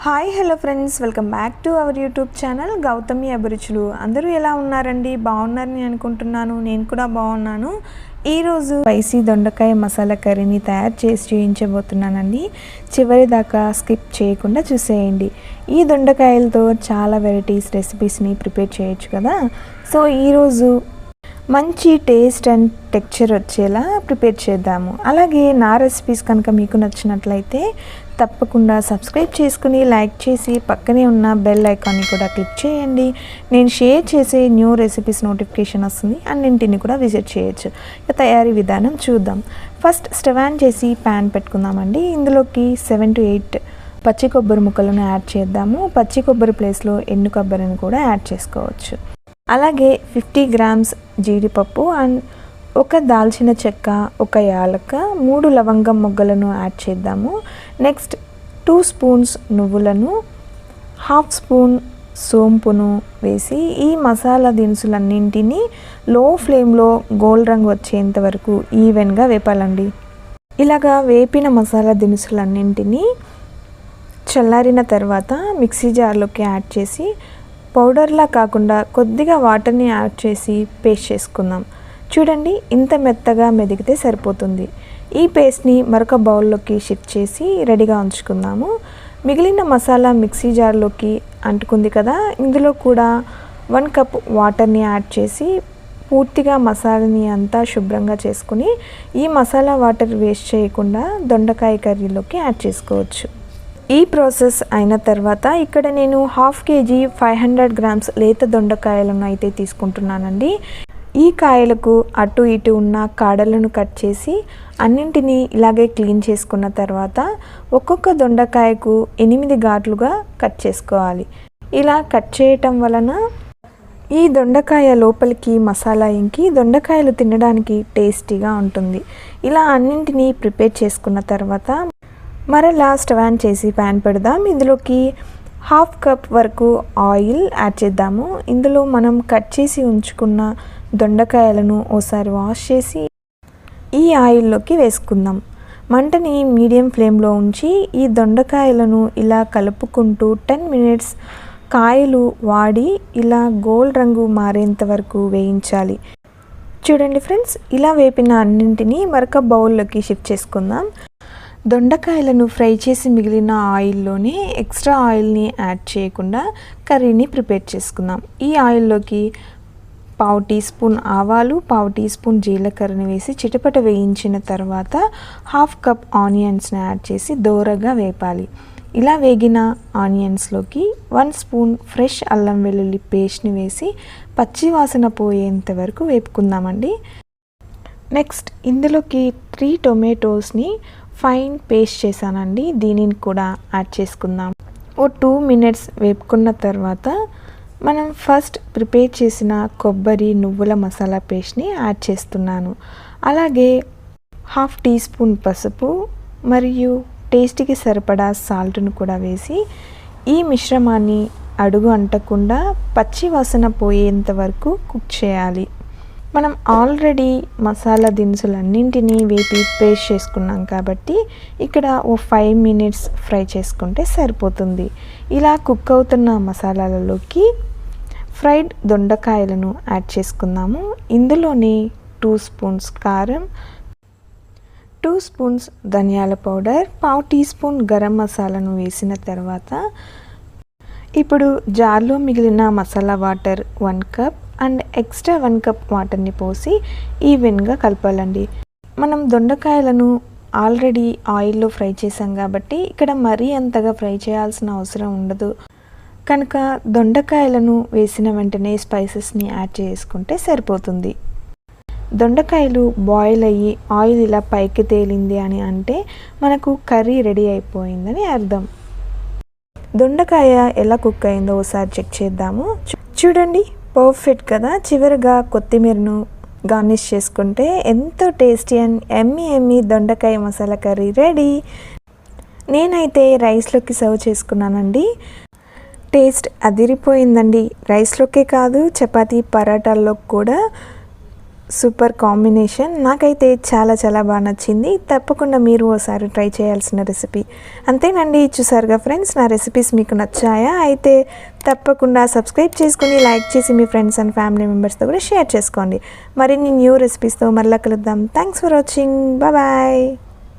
Hi hello friends. Welcome back to our YouTube channel Gautami అభిరుచులు. అందరూ ఎలా ఉన్నారండి? బాగున్నారని అనుకుంటున్నాను. నేను కూడా బాగున్నాను. ఈరోజు స్పైసీ దొండకాయ మసాలా కర్రీని తయారు చేసి చూపించబోతున్నానండి చివరి దాకా స్కిప్ చేయకుండా చూసేయండి. ఈ దొండకాయలతో చాలా వెరైటీస్ రెసిపీస్ని ప్రిపేర్ చేయొచ్చు కదా? సో ఈరోజు మంచి టేస్ట్ అండ్ టెక్చర్ వచ్చేలా ప్రిపేర్ చేద్దాము. అలాగే నా రెసిపీస్ కనుక మీకు నచ్చినట్లయితే తప్పకుండా సబ్స్క్రైబ్ చేసుకుని లైక్ చేసి పక్కనే ఉన్న బెల్ ఐకాన్ని కూడా క్లిక్ చేయండి. నేను షేర్ చేసే న్యూ రెసిపీస్ నోటిఫికేషన్ వస్తుంది. అన్నింటిని కూడా విజిట్ చేయొచ్చు. తయారీ విధానం చూద్దాం. ఫస్ట్ స్టవ్ ఆన్ చేసి ప్యాన్ పెట్టుకుందామండి. ఇందులోకి సెవెన్ టు ఎయిట్ పచ్చి కొబ్బరి ముక్కలను యాడ్ చేద్దాము. పచ్చి కొబ్బరి ప్లేస్లో ఎండు కొబ్బరిని కూడా యాడ్ చేసుకోవచ్చు. అలాగే ఫిఫ్టీ గ్రామ్స్ జీడిపప్పు అండ్ ఒక దాల్చిన చెక్క ఒక యాలక మూడు లవంగం మొగ్గలను యాడ్ చేద్దాము. నెక్స్ట్ టూ స్పూన్స్ నువ్వులను హాఫ్ స్పూన్ సోంపును వేసి ఈ మసాలా దినుసులన్నింటినీ లో ఫ్లేమ్లో గోల్డ్ రంగు వచ్చేంత వరకు ఈవెన్గా వేపాలండి. ఇలాగా వేపిన మసాలా దినుసులన్నింటినీ చల్లారిన తర్వాత మిక్సీ జార్లోకి యాడ్ చేసి పౌడర్లా కాకుండా కొద్దిగా వాటర్ని యాడ్ చేసి పేస్ట్ చేసుకుందాం. చూడండి ఇంత మెత్తగా మెదిగితే సరిపోతుంది. ఈ పేస్ట్ని మరొక బౌల్లోకి షిఫ్ట్ చేసి రెడీగా ఉంచుకుందాము. మిగిలిన మసాలా మిక్సీ జార్లోకి అంటుకుంది కదా ఇందులో కూడా వన్ కప్ వాటర్ని యాడ్ చేసి పూర్తిగా మసాలాని అంతా శుభ్రంగా చేసుకుని ఈ మసాలా వాటర్ వేస్ట్ చేయకుండా దొండకాయ కర్రీలోకి యాడ్ చేసుకోవచ్చు. ఈ ప్రాసెస్ అయిన తర్వాత ఇక్కడ నేను half KG five hundred grams లేత దొండకాయలను అయితే తీసుకుంటున్నానండి. ఈ కాయలకు అటు ఇటు ఉన్న కాడలను కట్ చేసి అన్నింటినీ ఇలాగే క్లీన్ చేసుకున్న తర్వాత ఒక్కొక్క దొండకాయకు ఎనిమిది ఘాట్లుగా కట్ చేసుకోవాలి. ఇలా కట్ చేయటం వలన ఈ దొండకాయ లోపలికి మసాలా ఇంకి దొండకాయలు తినడానికి టేస్టీగా ఉంటుంది. ఇలా అన్నింటినీ ప్రిపేర్ చేసుకున్న తర్వాత మరలా స్టవ్ ఆన్ చేసి ప్యాన్ పెడదాం. ఇందులోకి హాఫ్ కప్ వరకు ఆయిల్ యాడ్ చేద్దాము. ఇందులో మనం కట్ చేసి ఉంచుకున్న దొండకాయలను ఓసారి వాష్ చేసి ఈ ఆయిల్లోకి వేసుకుందాం. మంటని మీడియం ఫ్లేమ్లో ఉంచి ఈ దొండకాయలను ఇలా కలుపుకుంటూ టెన్ మినిట్స్ కాయలు వాడి ఇలా గోల్డ్ రంగు మారేంత వరకు వేయించాలి. చూడండి ఫ్రెండ్స్ ఇలా వేపిన అన్నింటినీ మరొక బౌల్లోకి షిఫ్ట్ చేసుకుందాం. దొండకాయలను ఫ్రై చేసి మిగిలిన ఆయిల్లోనే ఎక్స్ట్రా ఆయిల్ని యాడ్ చేయకుండా కర్రీని ప్రిపేర్ చేసుకుందాం. ఈ ఆయిల్లోకి పావు టీ స్పూన్ ఆవాలు పావు టీ స్పూన్ జీలకర్రని వేసి చిటపట వేయించిన తర్వాత హాఫ్ కప్ ఆనియన్స్ని యాడ్ చేసి దోరగా వేపాలి. ఇలా వేగిన ఆనియన్స్లోకి వన్ స్పూన్ ఫ్రెష్ అల్లం వెల్లుల్లి పేస్ట్ని వేసి పచ్చి వాసన పోయేంత వరకు వేపుకుందామండి. నెక్స్ట్ ఇందులోకి త్రీ టొమాటోస్ని ఫైన్ పేస్ట్ చేశానండి. దీనిని కూడా యాడ్ చేసుకుందాం. ఓ టూ మినిట్స్ వేపుకున్న తర్వాత మనం ఫస్ట్ ప్రిపేర్ చేసిన కొబ్బరి నువ్వుల మసాలా పేస్ట్ని యాడ్ చేస్తున్నాను. అలాగే హాఫ్ టీ స్పూన్ పసుపు మరియు టేస్ట్కి సరిపడా సాల్ట్ను కూడా వేసి ఈ మిశ్రమాన్ని అడుగు అంటకుండా పచ్చి వాసన పోయేంత వరకు కుక్ చేయాలి. మనం ఆల్రెడీ మసాలా దినుసులన్నింటినీ వేపి పేస్ట్ చేసుకున్నాం కాబట్టి ఇక్కడ ఓ ఫైవ్ మినిట్స్ ఫ్రై చేసుకుంటే సరిపోతుంది. ఇలా కుక్ అవుతున్న మసాలాలలోకి ఫ్రైడ్ దొండకాయలను యాడ్ చేసుకుందాము. ఇందులోనే టూ స్పూన్స్ కారం టూ స్పూన్స్ ధనియాల పౌడర్ పావు టీ స్పూన్ గరం మసాలాను వేసిన తర్వాత ఇప్పుడు జార్లో మిగిలిన masala water one cup and extra one cup వాటర్ని పోసి ఈవెన్గా కలపాలండి. మనం దొండకాయలను ఆల్రెడీ ఆయిల్లో ఫ్రై చేసాం కాబట్టి ఇక్కడ మరీ అంతగా ఫ్రై చేయాల్సిన అవసరం ఉండదు. కనుక దొండకాయలను వేసిన వెంటనే స్పైసెస్ని యాడ్ చేసుకుంటే సరిపోతుంది. దొండకాయలు బాయిల్ అయ్యి ఆయిల్ ఇలా పైకి తేలింది అని అంటే మనకు కర్రీ రెడీ అయిపోయిందని అర్థం. దొండకాయ ఎలా కుక్ అయిందో ఒకసారి చెక్ చేద్దాము. చూడండి. పర్ఫెక్ట్ కదా. చివరిగా కొత్తిమీరను గార్నిష్ చేసుకుంటే ఎంతో టేస్టీ అండ్ ఎమ్మి ఎమ్మి దొండకాయ మసాలా కర్రీ రెడీ నేనైతే రైస్లోకి సర్వ్ చేసుకున్నానండి. టేస్ట్ అదిరిపోయిందండి. రైస్లోకే కాదు చపాతీ పరాటాల్లో కూడా సూపర్ కాంబినేషన్. నాకైతే చాలా చాలా బాగా నచ్చింది. తప్పకుండా మీరు ఓసారి ట్రై చేయాల్సిన రెసిపీ. అంతేనండి చూసారుగా ఫ్రెండ్స్? నా రెసిపీస్ మీకు నచ్చాయా? అయితే తప్పకుండా సబ్స్క్రైబ్ చేసుకుని లైక్ చేసి మీ ఫ్రెండ్స్ అండ్ ఫ్యామిలీ మెంబర్స్తో కూడా షేర్ చేసుకోండి. మరిన్ని న్యూ రెసిపీస్తో మళ్ళీ కలుద్దాం. Thanks for watching. బాయ్.